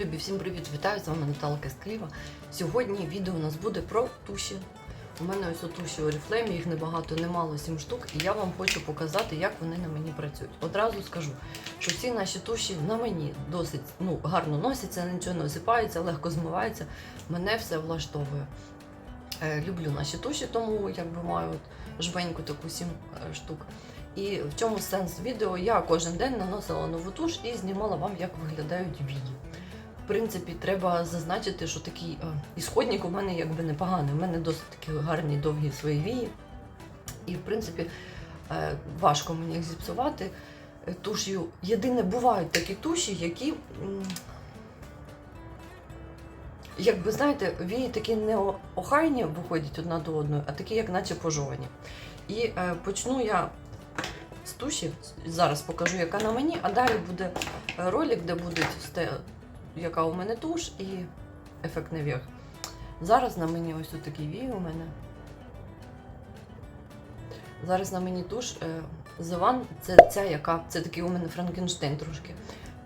Любі, всім привіт! Вітаю з вами Наталка Скліва. Сьогодні відео у нас буде про туші. У мене ось туші Oriflame, їх небагато, немало 7 штук, і я вам хочу показати, як вони на мені працюють. Одразу скажу, що ці наші туші на мені досить ну, гарно носяться, нічого не осипається, легко змивається. Мене все влаштовує. Е, люблю наші туші, тому якби маю от жменьку таку 7 е, штук. І в чому сенс відео? Я кожен день наносила нову туш і знімала вам, як виглядають вії. Принципі, треба зазначити, що такий е, ісходник у мене якби непоганий. У мене досить такі гарні довгі свої вії. І, в принципі, е, важко мені їх зіпсувати е, туш'ю. Єдине, бувають такі туші, які. Якби знаєте, вії такі не охайні виходять одна до одної, а такі, як наче пожовані. І почну я з туші. Зараз покажу, яка на мені, а далі буде ролик, де буде сте, яка у мене туш і ефектний верх. Зараз на мені ось тут такий вій у мене. Зараз на мені туш е, The One, це ця, яка, це такий у мене Франкенштейн трошки.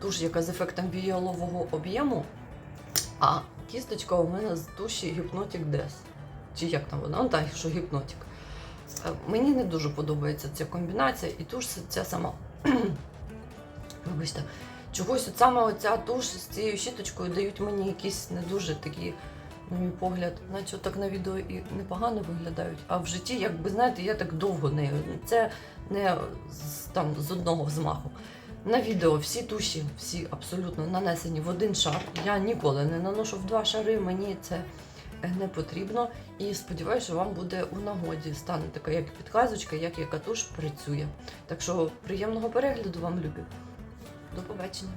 Туш, яка з ефектом віолового об'єму, а кісточка у мене з туші Hypnotic Death. Чи як там вона? Ну так, що Hypnotic. Е, Мені не дуже подобається ця комбінація, і туш ця сама. Вибачте, чогось от саме оця туш з цією щіточкою дають мені якісь не дуже такі, на мій погляд, наче так на відео і непогано виглядають. А в житті, якби знаєте, я так довго нею. Це не з, там, з одного взмаху. На відео всі туші, всі абсолютно нанесені в один шар. Я ніколи не наношу в два шари, мені це не потрібно. І сподіваюся, що вам буде у нагоді. Стане така як підказочка, як яка туш працює. Так що приємного перегляду вам любі. До побачення.